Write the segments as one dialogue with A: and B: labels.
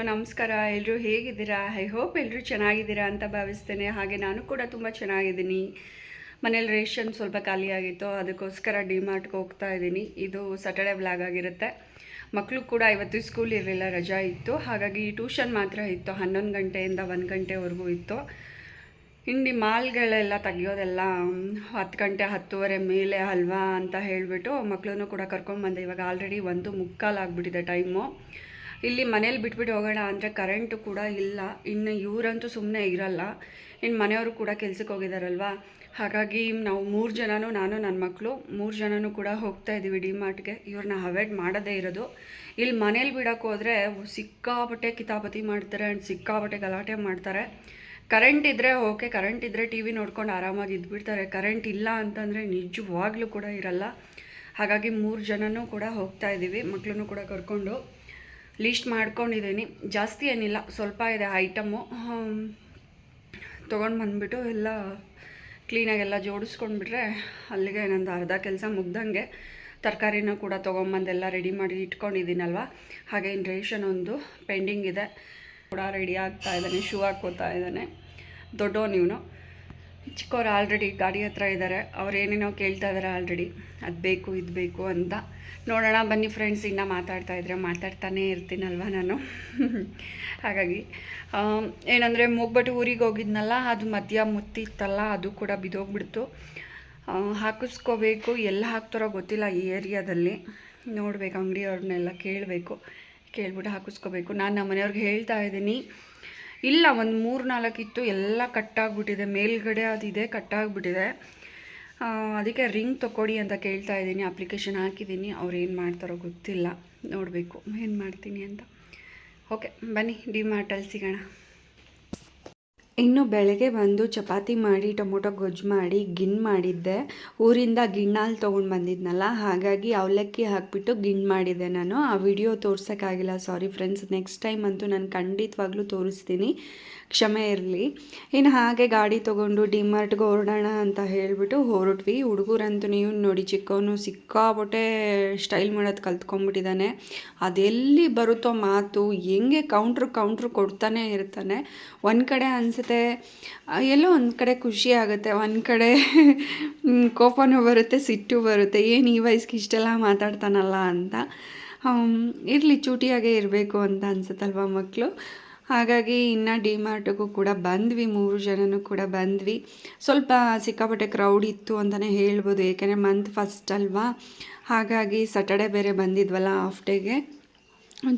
A: ಎಲ್ರಿಗೂ ನಮಸ್ಕಾರ ಎಲ್ಲರೂ ಹೇಗಿದ್ದೀರಾ? ಐ ಹೋಪ್ ಎಲ್ಲರೂ ಚೆನ್ನಾಗಿದ್ದೀರಾ ಅಂತ ಭಾವಿಸ್ತೇನೆ. ಹಾಗೆ ನಾನು ಕೂಡ ತುಂಬ ಚೆನ್ನಾಗಿದ್ದೀನಿ. ಮನೇಲಿ ರೇಷನ್ ಸ್ವಲ್ಪ ಖಾಲಿಯಾಗಿತ್ತು ಅದಕ್ಕೋಸ್ಕರ ಡಿಮಾರ್ಟ್ಗೆ ಹೋಗ್ತಾ ಇದ್ದೀನಿ. ಇದು ಸ್ಯಾಟರ್ಡೆ ಬ್ಲಾಗ್ ಆಗಿರುತ್ತೆ. ಮಕ್ಕಳು ಕೂಡ ಇವತ್ತು ಸ್ಕೂಲ್ ಇರಲಿಲ್ಲ, ರಜಾ ಇತ್ತು. ಹಾಗಾಗಿ ಟ್ಯೂಷನ್ ಮಾತ್ರ ಇತ್ತು. ಹನ್ನೊಂದು ಗಂಟೆಯಿಂದ ಒಂದು ಗಂಟೆವರೆಗೂ ಇತ್ತು. ಹಿಂಡಿ ಮಾಲ್ಗಳೆಲ್ಲ ತೆಗಿಯೋದೆಲ್ಲ ಹತ್ತು ಗಂಟೆ, ಹತ್ತುವರೆ ಮೇಲೆ ಅಲ್ವಾ ಅಂತ ಹೇಳಿಬಿಟ್ಟು ಮಕ್ಕಳನ್ನು ಕೂಡ ಕರ್ಕೊಂಡ್ಬಂದೆ. ಇವಾಗ ಆಲ್ರೆಡಿ ಒಂದು ಮುಕ್ಕಾಲು ಆಗಿಬಿಟ್ಟಿದೆ ಟೈಮು ಇಲ್ಲಿ ಮನೇಲಿ ಬಿಟ್ಬಿಟ್ಟು ಹೋಗೋಣ ಅಂದರೆ ಕರೆಂಟು ಕೂಡ ಇಲ್ಲ. ಇನ್ನು ಇವರಂತೂ ಸುಮ್ಮನೆ ಇರಲ್ಲ. ಇನ್ನು ಮನೆಯವರು ಕೂಡ ಕೆಲ್ಸಕ್ಕೆ ಹೋಗಿದಾರಲ್ವಾ? ಹಾಗಾಗಿ ನಾವು ಮೂರು ಜನನೂ ನಾನು ನನ್ನ ಮಕ್ಕಳು ಮೂರು ಜನನೂ ಕೂಡ ಹೋಗ್ತಾ ಇದ್ದೀವಿ ಡಿಮಾರ್ಟ್ಗೆ ಇವ್ರನ್ನ ಅವಾಯ್ಡ್ ಮಾಡೋದೇ ಇರೋದು. ಇಲ್ಲಿ ಮನೇಲಿ ಬಿಡೋಕೆ ಹೋದರೆ ಸಿಕ್ಕಾಪಟ್ಟೆ ಕಿತಾಪತಿ ಮಾಡ್ತಾರೆ ಆ್ಯಂಡ್ ಸಿಕ್ಕಾಪಟ್ಟೆ ಗಲಾಟೆ ಮಾಡ್ತಾರೆ. ಕರೆಂಟ್ ಇದ್ದರೆ ಓಕೆ ಕರೆಂಟ್ ಇದ್ದರೆ ಟಿ ವಿ ನೋಡ್ಕೊಂಡು ಆರಾಮಾಗಿ ಇದ್ಬಿಡ್ತಾರೆ. ಕರೆಂಟ್ ಇಲ್ಲ ಅಂತಂದರೆ ನಿಜವಾಗ್ಲೂ ಕೂಡ ಇರಲ್ಲ. ಹಾಗಾಗಿ ಮೂರು ಜನನೂ ಕೂಡ ಹೋಗ್ತಾ ಇದ್ದೀವಿ ಮಕ್ಕಳನ್ನು ಕೂಡ ಕರ್ಕೊಂಡು. ಲೀಸ್ಟ್ ಮಾಡ್ಕೊಂಡಿದ್ದೀನಿ. ಜಾಸ್ತಿ ಏನಿಲ್ಲ, ಸ್ವಲ್ಪ ಇದೆ ಐಟಮು ತೊಗೊಂಡು ಬಂದುಬಿಟ್ಟು ಎಲ್ಲ ಕ್ಲೀನಾಗೆಲ್ಲ ಜೋಡಿಸ್ಕೊಂಡ್ಬಿಟ್ರೆ ಅಲ್ಲಿಗೆ ನಂದು ಅರ್ಧ ಕೆಲಸ ಮುಗ್ದಂಗೆ ತರಕಾರಿನೂ ಕೂಡ ತೊಗೊಂಬಂದೆಲ್ಲ ರೆಡಿ ಮಾಡಿ ಇಟ್ಕೊಂಡಿದ್ದೀನಲ್ವ? ಹಾಗೆ ಇನ್ನು ರೇಷನ್ ಒಂದು ಪೆಂಡಿಂಗ್ ಇದೆ. ಕೂಡ ರೆಡಿ ಆಗ್ತಾ ಇದ್ದಾನೆ ಶೂ ಹಾಕ್ಕೋತಾ ಇದ್ದಾನೆ. ದೊಡ್ಡವನು ಇವನು. ಚಿಕ್ಕವ್ರು ಆಲ್ರೆಡಿ ಗಾಡಿ ಹತ್ರ ಇದ್ದಾರೆ ಅವ್ರು ಏನೇನೋ ಕೇಳ್ತಾ ಇದ್ದಾರೆ ಆಲ್ರೆಡಿ ಅದು ಬೇಕು, ಇದು ಬೇಕು ಅಂತ. ನೋಡೋಣ, ಬನ್ನಿ ಫ್ರೆಂಡ್ಸ್ ಇನ್ನೂ ಮಾತಾಡ್ತಾ ಇದ್ರೆ ಮಾತಾಡ್ತಾನೇ ಇರ್ತೀನಲ್ವ ನಾನು? ಹಾಗಾಗಿ ಏನಂದರೆ ಮೂಗ್ಬಟ್ಟು ಊರಿಗೆ ಹೋಗಿದ್ನಲ್ಲ, ಅದು ಮಧ್ಯ ಮುತ್ತಿತ್ತಲ್ಲ, ಅದು ಕೂಡ ಬಿದ್ದೋಗ್ಬಿಡ್ತು. ಹಾಕಿಸ್ಕೋಬೇಕು, ಎಲ್ಲ ಹಾಕ್ತಾರೋ ಗೊತ್ತಿಲ್ಲ ಈ ಏರಿಯಾದಲ್ಲಿ. ನೋಡ್ಬೇಕು, ಅಂಗಡಿಯವ್ರನ್ನೆಲ್ಲ ಕೇಳಬೇಕು. ಕೇಳ್ಬಿಟ್ಟು ಹಾಕಿಸ್ಕೋಬೇಕು. ನಾನು ನಮ್ಮ ಮನೆಯವ್ರಿಗೆ ಹೇಳ್ತಾ ಇದ್ದೀನಿ ಇಲ್ಲ, ಒಂದು ಮೂರು ನಾಲ್ಕಿತ್ತು ಎಲ್ಲ ಕಟ್ಟಾಗ್ಬಿಟ್ಟಿದೆ ಮೇಲ್ಗಡೆ ಅದಿದೆ ಕಟ್ಟಾಗ್ಬಿಟ್ಟಿದೆ ಅದಕ್ಕೆ ರಿಂಗ್ ತೊಗೊಡಿ ಅಂತ ಕೇಳ್ತಾ ಇದ್ದೀನಿ ಅಪ್ಲಿಕೇಶನ್ ಹಾಕಿದ್ದೀನಿ. ಅವ್ರು ಏನು ಮಾಡ್ತಾರೋ ಗೊತ್ತಿಲ್ಲ. ನೋಡಬೇಕು, ಏನು ಮಾಡ್ತೀನಿ ಅಂತ. ಓಕೆ ಬನ್ನಿ ಡಿ ಮಾರ್ಟಲ್ಲಿ ಸಿಗೋಣ. ಇನ್ನು ಬೆಳಗ್ಗೆ ಬಂದು ಚಪಾತಿ ಮಾಡಿ, ಟೊಮೊಟೊ ಗೊಜ್ಜು ಮಾಡಿ ಗಿಣ್ ಮಾಡಿದ್ದೆ. ಊರಿಂದ ಗಿಣ್ಣಾಲ್ ತೊಗೊಂಡು ಬಂದಿದ್ನಲ್ಲ, ಹಾಗಾಗಿ ಅವಲಕ್ಕಿ ಹಾಕ್ಬಿಟ್ಟು ಗಿಣ್ ಮಾಡಿದ್ದೆ ನಾನು. ಆ ವಿಡಿಯೋ ತೋರ್ಸೋಕ್ಕಾಗಿಲ್ಲ, ಸಾರಿ ಫ್ರೆಂಡ್ಸ್. ನೆಕ್ಸ್ಟ್ ಟೈಮ್ ಅಂತೂ ನಾನು ಖಂಡಿತವಾಗ್ಲೂ ತೋರಿಸ್ತೀನಿ. ಕ್ಷಮೆ ಇರಲಿ. ಇನ್ನು ಹಾಗೆ ಗಾಡಿ ತೊಗೊಂಡು ಡಿಮಾರ್ಟ್ಗೆ ಹೊರಡೋಣ ಅಂತ ಹೇಳಿಬಿಟ್ಟು ಹೊರಟ್ವಿ. ಹುಡುಗರಂತೂ ನೀವು ನೋಡಿ, ಚಿಕ್ಕವನು ಸಿಕ್ಕಾಪಟ್ಟೆ ಸ್ಟೈಲ್ ಮಾಡೋದು ಕಲ್ತ್ಕೊಂಡ್ಬಿಟ್ಟಿದ್ದಾನೆ ಅದೆಲ್ಲಿ ಬರುತ್ತೋ ಮಾತು, ಹೆಂಗೆ ಕೌಂಟ್ರ್ ಕೌಂಟ್ರ್ ಕೊಡ್ತಾನೆ ಇರ್ತಾನೆ. ಒಂದು ಕಡೆ ಅನಿಸುತ್ತೆ ಎಲ್ಲೋ ಒಂದು ಕಡೆ ಖುಷಿ ಆಗುತ್ತೆ, ಒಂದು ಕಡೆ ಕೋಪನೂ ಬರುತ್ತೆ, ಸಿಟ್ಟು ಬರುತ್ತೆ, ಏನು ಈ ವಯಸ್ಸಿಗೆ ಇಷ್ಟೆಲ್ಲ ಮಾತಾಡ್ತಾನಲ್ಲ ಅಂತ. ಇರಲಿ, ಚೂಟಿಯಾಗೇ ಇರಬೇಕು ಅಂತ ಅನ್ಸುತ್ತಲ್ವ ಮಕ್ಕಳು ಹಾಗಾಗಿ ಇನ್ನು ಡಿಮಾರ್ಟ್ಗೂ ಕೂಡ ಬಂದ್ವಿ, ಮೂರು ಜನನೂ ಕೂಡ ಬಂದ್ವಿ. ಸ್ವಲ್ಪ ಸಿಕ್ಕಾಪಟ್ಟೆ ಕ್ರೌಡ್ ಇತ್ತು ಅಂತಲೇ ಹೇಳ್ಬೋದು, ಏಕೆಂದರೆ ಮಂತ್ ಫಸ್ಟ್ ಅಲ್ವಾ? ಹಾಗಾಗಿ ಸಟರ್ಡೆ ಬೇರೆ ಬಂದಿದ್ವಲ್ಲ ಹಾಫ್ ಡೇಗೆ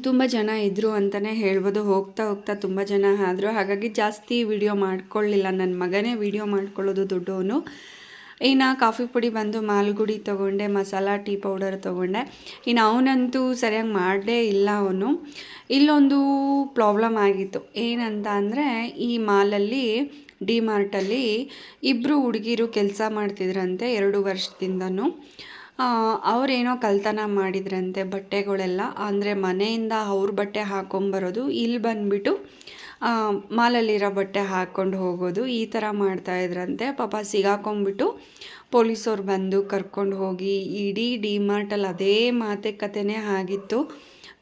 A: ತುಂಬ ಜನ ಇದ್ದರು ಅಂತಲೇ ಹೇಳ್ಬೋದು. ಹೋಗ್ತಾ ಹೋಗ್ತಾ ತುಂಬ ಜನ ಆದರು. ಹಾಗಾಗಿ ಜಾಸ್ತಿ ವಿಡಿಯೋ ಮಾಡ್ಕೊಳ್ಳಿಲ್ಲ ನನ್ನ ಮಗನೇ ವಿಡಿಯೋ ಮಾಡ್ಕೊಳ್ಳೋದು ದೊಡ್ಡವನು. ಇನ್ನು ಕಾಫಿ ಪುಡಿ ಬಂದು ಮಾಲ್ಗುಡಿ ತೊಗೊಂಡೆ, ಮಸಾಲ ಟೀ ಪೌಡರ್ ತೊಗೊಂಡೆ. ಇನ್ನು ಅವನಂತೂ ಸರಿಯಾಗಿ ಮಾಡಲೇ ಇಲ್ಲ ಅವನು. ಇಲ್ಲೊಂದು ಪ್ರಾಬ್ಲಮ್ ಆಗಿತ್ತು. ಏನಂತ ಅಂದರೆ, ಈ ಮಾಲಲ್ಲಿ, ಡಿ ಮಾರ್ಟಲ್ಲಿ ಇಬ್ಬರು ಹುಡುಗಿರು ಕೆಲಸ ಮಾಡ್ತಿದ್ರಂತೆ ಎರಡು ವರ್ಷದಿಂದನೂ. ಅವರೇನೋ ಕಲ್ತನ ಮಾಡಿದ್ರಂತೆ ಬಟ್ಟೆಗಳೆಲ್ಲ. ಅಂದರೆ ಮನೆಯಿಂದ ಅವ್ರ ಬಟ್ಟೆ ಹಾಕೊಂಬರೋದು ಇಲ್ಲಿ ಬಂದುಬಿಟ್ಟು ಮಾಲಲ್ಲಿರೋ ಬಟ್ಟೆ ಹಾಕ್ಕೊಂಡು ಹೋಗೋದು, ಈ ಥರ ಮಾಡ್ತಾಯಿದ್ರಂತೆ ಪಾಪ ಸಿಗಾಕೊಂಬಿಟ್ಟು ಪೊಲೀಸವ್ರು ಬಂದು ಕರ್ಕೊಂಡು ಹೋಗಿ, ಇಡೀ ಡಿಮಾರ್ಟಲ್ಲಿ ಅದೇ ಮಾತುಕತೆನೇ ಆಗಿತ್ತು.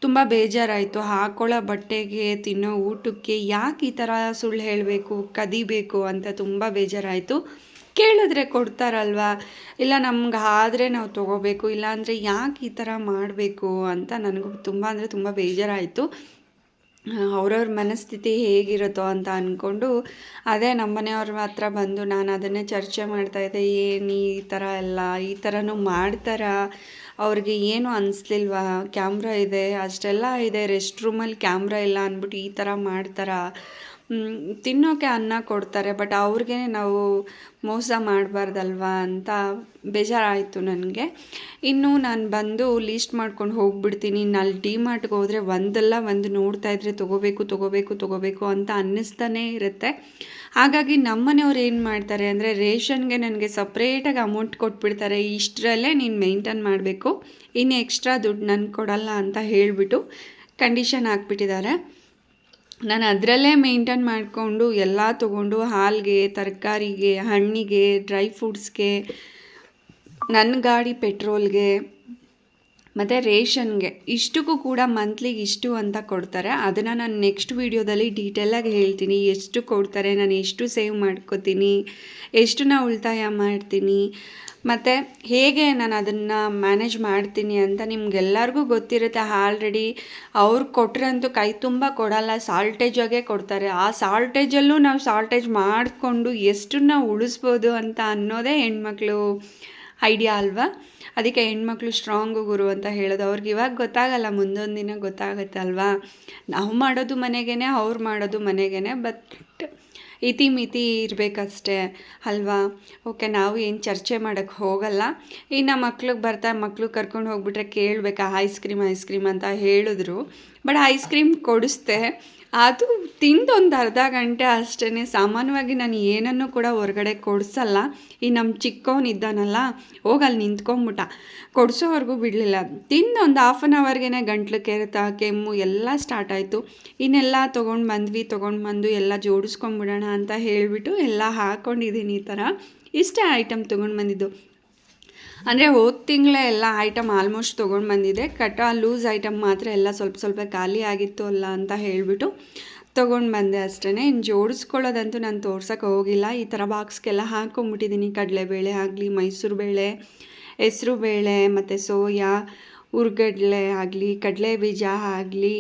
A: ತುಂಬ ಬೇಜಾರಾಯಿತು. ಹಾಕೊಳ್ಳೋ ಬಟ್ಟೆಗೆ, ತಿನ್ನೋ ಊಟಕ್ಕೆ ಯಾಕೆ ಈ ಥರ ಸುಳ್ಳು ಹೇಳಬೇಕು, ಕದಿಬೇಕು ಅಂತ ತುಂಬ ಬೇಜಾರಾಯಿತು. ಕೇಳಿದ್ರೆ ಕೊಡ್ತಾರಲ್ವಾ? ಇಲ್ಲ, ನಮ್ಗೆ ಆದರೆ ನಾವು ತೊಗೋಬೇಕು, ಇಲ್ಲಾಂದರೆ ಯಾಕೆ ಈ ಥರ ಮಾಡಬೇಕು ಅಂತ ನನಗೂ ತುಂಬ ಅಂದರೆ ತುಂಬ ಬೇಜಾರಾಯಿತು. ಅವ್ರವ್ರ ಮನಸ್ಥಿತಿ ಹೇಗಿರುತ್ತೋ ಅಂತ ಅಂದ್ಕೊಂಡು ಅದೇ ನಮ್ಮ ಮನೆಯವ್ರ ಹತ್ರ ಬಂದು ನಾನು ಅದನ್ನೇ ಚರ್ಚೆ ಮಾಡ್ತಾಯಿದ್ದೆ ಏನು ಈ ಥರ ಎಲ್ಲ, ಈ ಥರನೂ ಮಾಡ್ತಾರಾ? ಅವ್ರಿಗೆ ಏನು ಅನಿಸ್ಲಿಲ್ವಾ? ಕ್ಯಾಮ್ರಾ ಇದೆ, ಅಷ್ಟೆಲ್ಲ ಇದೆ ರೆಸ್ಟ್ ರೂಮಲ್ಲಿ ಕ್ಯಾಮ್ರಾ ಇಲ್ಲ ಅಂದ್ಬಿಟ್ಟು ಈ ಥರ ಮಾಡ್ತಾರಾ? ತಿನ್ನೋಕೆ ಅನ್ನ ಕೊಡ್ತಾರೆ ಬಟ್ ಅವ್ರಿಗೆ ನಾವು ಮೋಸ ಮಾಡಬಾರ್ದಲ್ವಾ ಅಂತ ಬೇಜಾರಾಯಿತು ನನಗೆ. ಇನ್ನು ನಾನು ಬಂದು ಲೀಸ್ಟ್ ಮಾಡ್ಕೊಂಡು ಹೋಗ್ಬಿಡ್ತೀನಿ. ಅಲ್ಲಿ ಡಿ ಮಾರ್ಟ್ಗೆ ಹೋದರೆ ಒಂದಲ್ಲ ಒಂದು ನೋಡ್ತಾ ಇದ್ರೆ ತೊಗೋಬೇಕು ತೊಗೋಬೇಕು ತೊಗೋಬೇಕು ಅಂತ ಅನ್ನಿಸ್ತಾನೇ ಇರುತ್ತೆ. ಹಾಗಾಗಿ ನಮ್ಮನೆಯವ್ರು ಏನು ಮಾಡ್ತಾರೆ ಅಂದರೆ ರೇಷನ್ಗೆ ನನಗೆ ಸಪ್ರೇಟಾಗಿ ಅಮೌಂಟ್ ಕೊಟ್ಬಿಡ್ತಾರೆ. ಇಷ್ಟರಲ್ಲೇ ನೀನು ಮೇಂಟೈನ್ ಮಾಡಬೇಕು. ಇನ್ನು ಎಕ್ಸ್ಟ್ರಾ ದುಡ್ಡು ನನಗೆ ಕೊಡಲ್ಲ ಅಂತ ಹೇಳಿಬಿಟ್ಟು ಕಂಡೀಷನ್ ಹಾಕ್ಬಿಟ್ಟಿದ್ದಾರೆ. ನಾನು ಅದರಲ್ಲೇ ಮೇಂಟೈನ್ ಮಾಡಿಕೊಂಡು ಎಲ್ಲ ತೊಗೊಂಡು ಹಾಲಿಗೆ, ತರಕಾರಿಗೆ, ಹಣ್ಣಿಗೆ ಡ್ರೈ ಫ್ರೂಟ್ಸ್ಗೆ ನನ್ನ ಗಾಡಿ ಪೆಟ್ರೋಲ್ಗೆ ಮತ್ತು ರೇಷನ್ಗೆ. ಇಷ್ಟಕ್ಕೂ ಕೂಡ ಮಂತ್ಲಿಗೆ ಇಷ್ಟು ಅಂತ ಕೊಡ್ತಾರೆ. ಅದನ್ನು ನಾನು ನೆಕ್ಸ್ಟ್ ವೀಡಿಯೋದಲ್ಲಿ ಡೀಟೇಲಾಗಿ ಹೇಳ್ತೀನಿ. ಎಷ್ಟು ಕೊಡ್ತಾರೆ, ನಾನು ಎಷ್ಟು ಸೇವ್ ಮಾಡ್ಕೋತೀನಿ ಎಷ್ಟು ನಾನು ಉಳಿತಾಯ ಮಾಡ್ತೀನಿ, ಮತ್ತು ಹೇಗೆ ನಾನು ಅದನ್ನು ಮ್ಯಾನೇಜ್ ಮಾಡ್ತೀನಿ ಅಂತ ನಿಮ್ಗೆಲ್ಲರಿಗೂ ಗೊತ್ತಿರುತ್ತೆ. ಆಲ್ರೆಡಿ ಅವ್ರು ಕೊಟ್ರಂತೂ ಕೈ ತುಂಬ ಕೊಡಲ್ಲ. ಸಾಲ್ಟೇಜಾಗೆ ಕೊಡ್ತಾರೆ. ಆ ಸಾಲ್ಟೇಜಲ್ಲೂ ನಾವು ಸಾಲ್ಟೇಜ್ ಮಾಡಿಕೊಂಡು ಎಷ್ಟನ್ನ ಉಳಿಸ್ಬೋದು ಅಂತ ಅನ್ನೋದೇ ಹೆಣ್ಮಕ್ಳು. ಐಡಿಯಾ ಅಲ್ವಾ? ಅದಕ್ಕೆ ಹೆಣ್ಮಕ್ಳು ಸ್ಟ್ರಾಂಗು ಗುರು ಅಂತ ಹೇಳೋದು. ಅವ್ರಿಗೆ ಇವಾಗ ಗೊತ್ತಾಗಲ್ಲ, ಮುಂದೊಂದು ದಿನ ಗೊತ್ತಾಗುತ್ತೆ ಅಲ್ವಾ? ನಾವು ಮಾಡೋದು ಮನೆಗೇ ಅವ್ರು ಮಾಡೋದು ಮನೆಗೇ ಬಟ್ ಇತಿ ಮಿತಿ ಇರಬೇಕಷ್ಟೇ ಅಲ್ವಾ? ಓಕೆ, ನಾವು ಏನು ಚರ್ಚೆ ಮಾಡೋಕ್ಕೆ ಹೋಗಲ್ಲ. ಇನ್ನು ಮಕ್ಳಿಗೆ ಬರ್ತಾ ಮಕ್ಕಳು ಕರ್ಕೊಂಡು ಹೋಗ್ಬಿಟ್ರೆ ಕೇಳಬೇಕಾ ಐಸ್ ಕ್ರೀಮ್ ಐಸ್ ಕ್ರೀಮ್ ಅಂತ ಹೇಳಿದ್ರು. ಬಟ್ ಐಸ್ ಕ್ರೀಮ್ ಕೊಡಿಸ್ದೆ. ಅದು ತಿಂದು ಒಂದು ಅರ್ಧ ಗಂಟೆ ಅಷ್ಟೇ ಸಾಮಾನ್ಯವಾಗಿ ನಾನು ಏನನ್ನು ಕೂಡ ಹೊರಗಡೆ ಕೊಡಿಸಲ್ಲ. ಈ ನಮ್ಮ ಚಿಕ್ಕವನಿದ್ದಾನಲ್ಲ ಹೋಗಿ ಅಲ್ಲಿ ನಿಂತ್ಕೊಂಬಿಟ್ಟ. ಕೊಡಿಸೋವರೆಗೂ ಬಿಡಲಿಲ್ಲ. ತಿಂದು ಒಂದು ಹಾಫ್ ಆನ್ ಅವರ್ಗೆ ಗಂಟ್ಲು ಕೆರೆತ, ಕೆಮ್ಮು ಎಲ್ಲ ಸ್ಟಾರ್ಟ್ ಆಯಿತು. ಇನ್ನೆಲ್ಲ ತೊಗೊಂಡು ಬಂದ್ವಿ, ತೊಗೊಂಡು ಬಂದು ಎಲ್ಲ ಜೋಡಿಸ್ಕೊಂಬಿಡೋಣ ಅಂತ ಹೇಳಿಬಿಟ್ಟು ಎಲ್ಲ ಹಾಕ್ಕೊಂಡಿದ್ದೀನಿ ಈ ಥರ. ಇಷ್ಟೇ ಐಟಮ್ ತೊಗೊಂಡು ಬಂದಿದ್ದು. ಅಂದರೆ ಹೋದ ತಿಂಗಳೇ ಎಲ್ಲ ಐಟಮ್ ಆಲ್ಮೋಸ್ಟ್ ತೊಗೊಂಡು ಬಂದಿದೆ. ಕಟ ಲೂಸ್ ಐಟಮ್ ಮಾತ್ರ ಎಲ್ಲ ಸ್ವಲ್ಪ ಸ್ವಲ್ಪ ಖಾಲಿ ಆಗಿತ್ತು ಅಲ್ಲ ಅಂತ ಹೇಳಿಬಿಟ್ಟು ತೊಗೊಂಡು ಬಂದೆ ಅಷ್ಟೇ ಇನ್ನು ಜೋಡಿಸ್ಕೊಳ್ಳೋದಂತೂ ನಾನು ತೋರ್ಸೋಕೆ ಹೋಗಿಲ್ಲ. ಈ ಥರ ಬಾಕ್ಸ್ಗೆಲ್ಲ ಹಾಕ್ಕೊಂಬಿಟ್ಟಿದ್ದೀನಿ ಕಡಲೆಬೇಳೆ ಆಗಲಿ, ಮೈಸೂರು ಬೇಳೆ, ಹೆಸರು ಬೇಳೆ, ಮತ್ತು ಸೋಯಾ ಹುರ್ಗಡ್ಲೆ ಆಗಲಿ ಕಡಲೆ ಬೀಜ ಆಗಲಿ,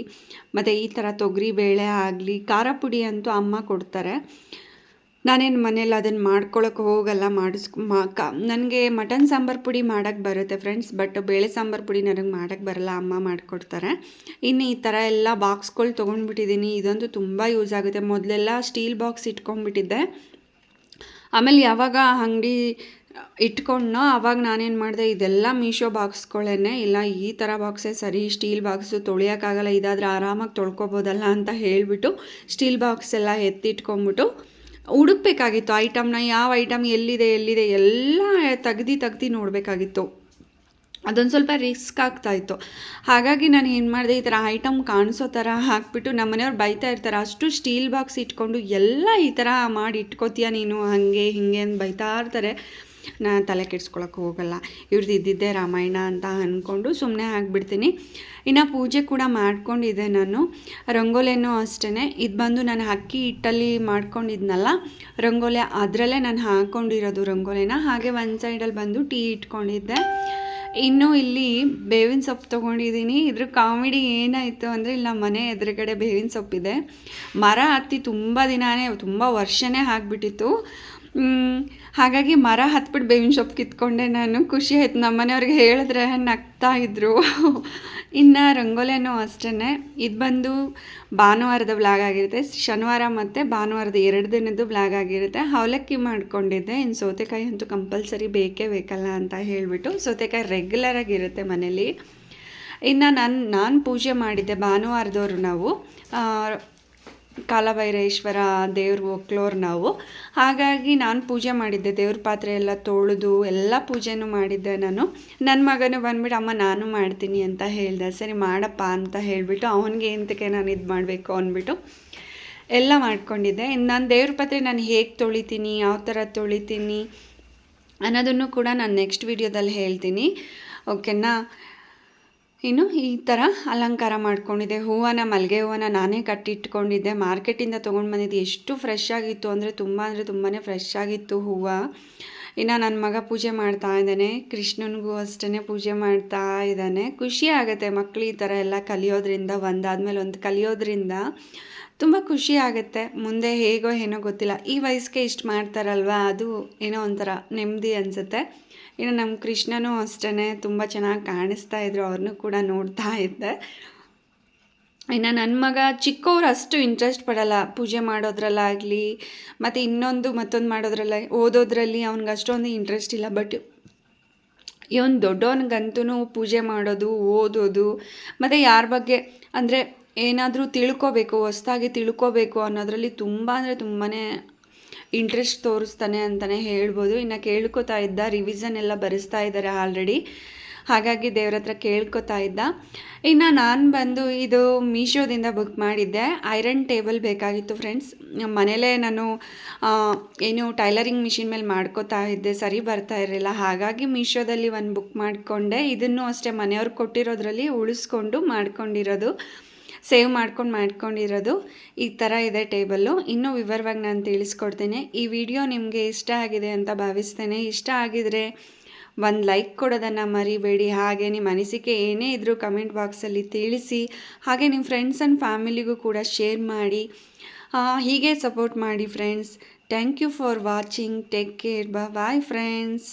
A: ಮತ್ತು ಈ ಥರ ತೊಗರಿ ಬೇಳೆ ಆಗಲಿ, ಖಾರ ಪುಡಿ ಅಂತೂ ಅಮ್ಮ ಕೊಡ್ತಾರೆ. ನಾನೇನು ಮನೇಲಿ ಅದನ್ನು ಮಾಡ್ಕೊಳಕ್ಕೆ ಹೋಗಲ್ಲ, ಮಾಡಿಸ್ ನನಗೆ ಮಟನ್ ಸಾಂಬಾರು ಪುಡಿ ಮಾಡೋಕ್ಕೆ ಬರುತ್ತೆ ಫ್ರೆಂಡ್ಸ್, ಬಟ್ ಬೇಳೆ ಸಾಂಬಾರು ಪುಡಿ ನನಗೆ ಮಾಡೋಕ್ಕೆ ಬರಲ್ಲ, ಅಮ್ಮ ಮಾಡಿಕೊಡ್ತಾರೆ. ಇನ್ನು ಈ ಥರ ಎಲ್ಲ ಬಾಕ್ಸ್ಗಳು ತೊಗೊಂಡ್ಬಿಟ್ಟಿದ್ದೀನಿ, ಇದಂತೂ ತುಂಬ ಯೂಸ್ ಆಗುತ್ತೆ. ಮೊದಲೆಲ್ಲ ಸ್ಟೀಲ್ ಬಾಕ್ಸ್ ಇಟ್ಕೊಂಡ್ಬಿಟ್ಟಿದ್ದೆ. ಆಮೇಲೆ ಯಾವಾಗ ಅಂಗಡಿ ಇಟ್ಕೊಂಡ್ನೋ ಆವಾಗ ನಾನೇನು ಮಾಡಿದೆ, ಇದೆಲ್ಲ ಮೀಶೋ ಬಾಕ್ಸ್ಗಳೇ ಇಲ್ಲ, ಈ ಥರ ಬಾಕ್ಸೇ ಸರಿ, ಸ್ಟೀಲ್ ಬಾಕ್ಸು ತೊಳೆಯೋಕ್ಕಾಗಲ್ಲ, ಇದಾದರೆ ಆರಾಮಾಗಿ ತೊಳ್ಕೊಬೋದಲ್ಲ ಅಂತ ಹೇಳಿಬಿಟ್ಟು ಸ್ಟೀಲ್ ಬಾಕ್ಸ್ ಎಲ್ಲ ಎತ್ತಿಟ್ಕೊಂಬಿಟ್ಟು ಹುಡುಕ್ಬೇಕಾಗಿತ್ತು ಐಟಮ್ನ ಯಾವ ಐಟಮ್ ಎಲ್ಲಿದೆ ಎಲ್ಲಿದೆ ಎಲ್ಲ ತೆಗ್ದು ತೆಗ್ದು ನೋಡಬೇಕಾಗಿತ್ತು. ಅದೊಂದು ಸ್ವಲ್ಪ ರಿಸ್ಕ್ ಆಗ್ತಾಯಿತ್ತು ಹಾಗಾಗಿ ನಾನು ಏನು ಮಾಡಿದೆ, ಈ ಥರ ಐಟಮ್ ಕಾಣಿಸೋ ಥರ ಹಾಕ್ಬಿಟ್ಟು ನಮ್ಮ ಮನೆಯವ್ರು ಬೈತಾ ಇರ್ತಾರೆ, ಅಷ್ಟು ಸ್ಟೀಲ್ ಬಾಕ್ಸ್ ಇಟ್ಕೊಂಡು ಎಲ್ಲ ಈ ಥರ ಮಾಡಿ ಇಟ್ಕೋತೀಯ ನೀನು, ಹಾಗೆ ಹೀಗೆ ಅಂತ ಬೈತಾ ಇರ್ತಾರೆ. ನಾನು ತಲೆ ಕೆಡ್ಸ್ಕೊಳಕ್ಕೆ ಹೋಗಲ್ಲ. ಇವ್ರದ್ದು ಇದ್ದಿದ್ದೆ ರಾಮಾಯಣ ಅಂತ ಅಂದ್ಕೊಂಡು ಸುಮ್ಮನೆ ಆಗಿಬಿಡ್ತೀನಿ. ಇನ್ನು ಪೂಜೆ ಕೂಡ ಮಾಡ್ಕೊಂಡಿದ್ದೆ ನಾನು. ರಂಗೋಲಿನೂ ಅಷ್ಟೇ ಇದು ಬಂದು ನಾನು ಅಕ್ಕಿ ಹಿಟ್ಟಲ್ಲಿ ಮಾಡ್ಕೊಂಡಿದ್ನಲ್ಲ, ರಂಗೋಲಿ ಅದರಲ್ಲೇ ನಾನು ಹಾಕ್ಕೊಂಡಿರೋದು ರಂಗೋಲಿನ. ಹಾಗೆ ಒಂದು ಸೈಡಲ್ಲಿ ಬಂದು ಟೀ ಇಟ್ಕೊಂಡಿದ್ದೆ. ಇನ್ನು ಇಲ್ಲಿ ಬೇವಿನ ಸೊಪ್ಪು ತೊಗೊಂಡಿದ್ದೀನಿ. ಇದ್ರ ಕಾಮಿಡಿ ಏನಾಯಿತು ಅಂದರೆ ಇಲ್ಲ ಮನೆ ಎದುರುಗಡೆ ಬೇವಿನ ಸೊಪ್ಪಿದೆ. ಮರ ಹತ್ತಿ ತುಂಬ ದಿನಾನೇ, ತುಂಬ ವರ್ಷನೇ ಆಗಿಬಿಟ್ಟಿತ್ತು. ಹಾಗಾಗಿ ಮರ ಹತ್ಬಿಟ್ಟು ಬೇವಿನ ಸೊಪ್ಪು ಕಿತ್ಕೊಂಡೆ ನಾನು. ಖುಷಿ ಆಯ್ತು. ನಮ್ಮ ಮನೆಯವ್ರಿಗೆ ಹೇಳಿದ್ರೆ ನಗ್ತಾ ಇದ್ದರು ಇನ್ನು ರಂಗೋಲಿನೂ ಅಷ್ಟೇ ಇದು ಬಂದು ಭಾನುವಾರದ ಬ್ಲಾಗ್ ಆಗಿರುತ್ತೆ. ಶನಿವಾರ ಮತ್ತು ಭಾನುವಾರದ ಎರಡು ದಿನದ್ದು ಬ್ಲಾಗ್ ಆಗಿರುತ್ತೆ. ಅವಲಕ್ಕಿ ಮಾಡ್ಕೊಂಡಿದ್ದೆ. ಇನ್ನು ಸೌತೆಕಾಯಿ ಅಂತೂ ಕಂಪಲ್ಸರಿ ಬೇಕೇ ಬೇಕಲ್ಲ ಅಂತ ಹೇಳಿಬಿಟ್ಟು ಸೌತೆಕಾಯಿ ರೆಗ್ಯುಲರಾಗಿರುತ್ತೆ ಮನೇಲಿ. ಇನ್ನು ನಾನು ನಾನು ಪೂಜೆ ಮಾಡಿದ್ದೆ ಭಾನುವಾರದವರು ನಾವು. ಕಾಲಭೈರೇಶ್ವರ ದೇವ್ರಿಗೆ ಒಕ್ಲೋರು ನಾವು. ಹಾಗಾಗಿ ನಾನು ಪೂಜೆ ಮಾಡಿದ್ದೆ, ದೇವ್ರ ಪಾತ್ರೆ ಎಲ್ಲ ತೊಳೆದು ಎಲ್ಲ ಪೂಜೆನೂ ಮಾಡಿದ್ದೆ ನಾನು. ನನ್ನ ಮಗನೂ ಬಂದ್ಬಿಟ್ಟು ಅಮ್ಮ, ನಾನು ಮಾಡ್ತೀನಿ ಅಂತ ಹೇಳಿದೆ. ಸರಿ, ಮಾಡಪ್ಪ ಅಂತ ಹೇಳಿಬಿಟ್ಟು, ಅವನಿಗೆ ಎಂತಕ್ಕೆ ನಾನು ಇದು ಮಾಡಬೇಕು? ಅಂದ್ಬಿಟ್ಟು ಎಲ್ಲ ಮಾಡ್ಕೊಂಡಿದ್ದೆ. ನಾನು ದೇವ್ರ ಪಾತ್ರೆ ನಾನು ಹೇಗೆ ತೊಳಿತೀನಿ, ಯಾವ ಥರ ತೊಳಿತೀನಿ ಅನ್ನೋದನ್ನು ಕೂಡ ನಾನು ನೆಕ್ಸ್ಟ್ ವಿಡಿಯೋದಲ್ಲಿ ಹೇಳ್ತೀನಿ. ಓಕೆನಾ ಇನ್ನು ಈ ಥರ ಅಲಂಕಾರ ಮಾಡ್ಕೊಂಡಿದ್ದೆ. ಹೂವನ ಮಲ್ಲಿಗೆ ಹೂವನ್ನು ನಾನೇ ಕಟ್ಟಿಟ್ಕೊಂಡಿದ್ದೆ. ಮಾರ್ಕೆಟಿಂದ ತೊಗೊಂಡು ಬಂದಿದ್ದೆ ಎಷ್ಟು ಫ್ರೆಶ್ ಆಗಿತ್ತು ಅಂದರೆ ತುಂಬ ಅಂದರೆ ತುಂಬಾ ಫ್ರೆಶ್ ಆಗಿತ್ತು ಹೂವು. ಇನ್ನು ನನ್ನ ಮಗ ಪೂಜೆ ಮಾಡ್ತಾ ಇದ್ದಾನೆ. ಕೃಷ್ಣನಿಗೂ ಅಷ್ಟೇ ಪೂಜೆ ಮಾಡ್ತಾ ಇದ್ದಾನೆ. ಖುಷಿ ಆಗುತ್ತೆ ಮಕ್ಕಳು ಈ ಥರ ಎಲ್ಲ ಕಲಿಯೋದ್ರಿಂದ, ಒಂದಾದ್ಮೇಲೆ ಒಂದು ಕಲಿಯೋದ್ರಿಂದ. ತುಂಬ ಖುಷಿ ಆಗುತ್ತೆ. ಮುಂದೆ ಹೇಗೋ ಏನೋ ಗೊತ್ತಿಲ್ಲ. ಈ ವಯಸ್ಸಿಗೆ ಇಷ್ಟು ಮಾಡ್ತಾರಲ್ವ? ಅದು ಏನೋ ಒಂಥರ ನೆಮ್ಮದಿ ಅನಿಸುತ್ತೆ. ಇನ್ನು ನಮ್ಮ ಕೃಷ್ಣನೂ ಅಷ್ಟೇ ತುಂಬ ಚೆನ್ನಾಗಿ ಕಾಣಿಸ್ತಾ ಇದ್ರು. ಅವ್ರನ್ನೂ ಕೂಡ ನೋಡ್ತಾ ಇದ್ದೆ. ಇನ್ನು ನನ್ನ ಮಗ ಚಿಕ್ಕವ್ರು ಅಷ್ಟು ಇಂಟ್ರೆಸ್ಟ್ ಪಡಲ್ಲ. ಪೂಜೆ ಮಾಡೋದ್ರಲ್ಲಾಗಲಿ, ಮತ್ತು ಇನ್ನೊಂದು ಮತ್ತೊಂದು ಮಾಡೋದ್ರಲ್ಲ, ಓದೋದ್ರಲ್ಲಿ ಅವ್ನಿಗೆ ಅಷ್ಟೊಂದು ಇಂಟ್ರೆಸ್ಟ್ ಇಲ್ಲ. ಬಟ್ ಇವನು ದೊಡ್ಡವನಿಗಂತೂ ಪೂಜೆ ಮಾಡೋದು, ಓದೋದು, ಮತ್ತು ಯಾರ ಬಗ್ಗೆ, ಅಂದರೆ ಏನಾದರೂ ತಿಳ್ಕೋಬೇಕು, ಹೊಸ್ದಾಗಿ ತಿಳ್ಕೋಬೇಕು ಅನ್ನೋದರಲ್ಲಿ ತುಂಬ ಅಂದರೆ ತುಂಬಾ ಇಂಟ್ರೆಸ್ಟ್ ತೋರಿಸ್ತಾನೆ ಅಂತಲೇ ಹೇಳ್ಬೋದು. ಇನ್ನು ಕೇಳ್ಕೊತಾ ಇದ್ದ ರಿವಿಷನ್ ಎಲ್ಲ ಬರೆಸ್ತಾ ಇದ್ದಾರೆ ಆಲ್ರೆಡಿ ಹಾಗಾಗಿ ದೇವ್ರ ಹತ್ರ ಕೇಳ್ಕೊತಾ ಇದ್ದ. ಇನ್ನು ನಾನು ಬಂದು ಇದು ಮೀಶೋದಿಂದ ಬುಕ್ ಮಾಡಿದ್ದೆ. ಐರನ್ ಟೇಬಲ್ ಬೇಕಾಗಿತ್ತು ಫ್ರೆಂಡ್ಸ್ ಮನೇಲೇ ನಾನು ಏನು ಟೈಲರಿಂಗ್ ಮಿಷಿನ್ ಮೇಲೆ ಮಾಡ್ಕೋತಾ ಇದ್ದೆ. ಸರಿ ಬರ್ತಾ ಇರಲಿಲ್ಲ. ಹಾಗಾಗಿ ಮೀಶೋದಲ್ಲಿ ಒಂದು ಬುಕ್ ಮಾಡಿಕೊಂಡೆ. ಇದನ್ನು ಅಷ್ಟೇ ಮನೆಯವ್ರು ಕೊಟ್ಟಿರೋದ್ರಲ್ಲಿ ಉಳಿಸ್ಕೊಂಡು ಮಾಡ್ಕೊಂಡಿರೋದು. ಸೇವ್ ಮಾಡ್ಕೊಂಡು ಮಾಡ್ಕೊಂಡಿರೋದು ಈ ಥರ ಇದೆ ಟೇಬಲ್ಲು. ಇನ್ನೂ ವಿವರವಾಗಿ ನಾನು ತಿಳಿಸ್ಕೊಡ್ತೇನೆ. ಈ ವಿಡಿಯೋ ನಿಮಗೆ ಇಷ್ಟ ಆಗಿದೆ ಅಂತ ಭಾವಿಸ್ತೇನೆ. ಇಷ್ಟ ಆಗಿದರೆ ಒಂದು ಲೈಕ್ ಕೊಡೋದನ್ನು ಮರಿಬೇಡಿ. ಹಾಗೆ ನಿಮ್ಮ ಅನಿಸಿಕೆ ಏನೇ ಇದ್ದರೂ ಕಮೆಂಟ್ ಬಾಕ್ಸಲ್ಲಿ ತಿಳಿಸಿ. ಹಾಗೆ ನಿಮ್ಮ ಫ್ರೆಂಡ್ಸ್ ಆ್ಯಂಡ್ ಫ್ಯಾಮಿಲಿಗೂ ಕೂಡ ಶೇರ್ ಮಾಡಿ. ಹೀಗೆ ಸಪೋರ್ಟ್ ಮಾಡಿ friends. Thank you for watching. Take care. Bye friends.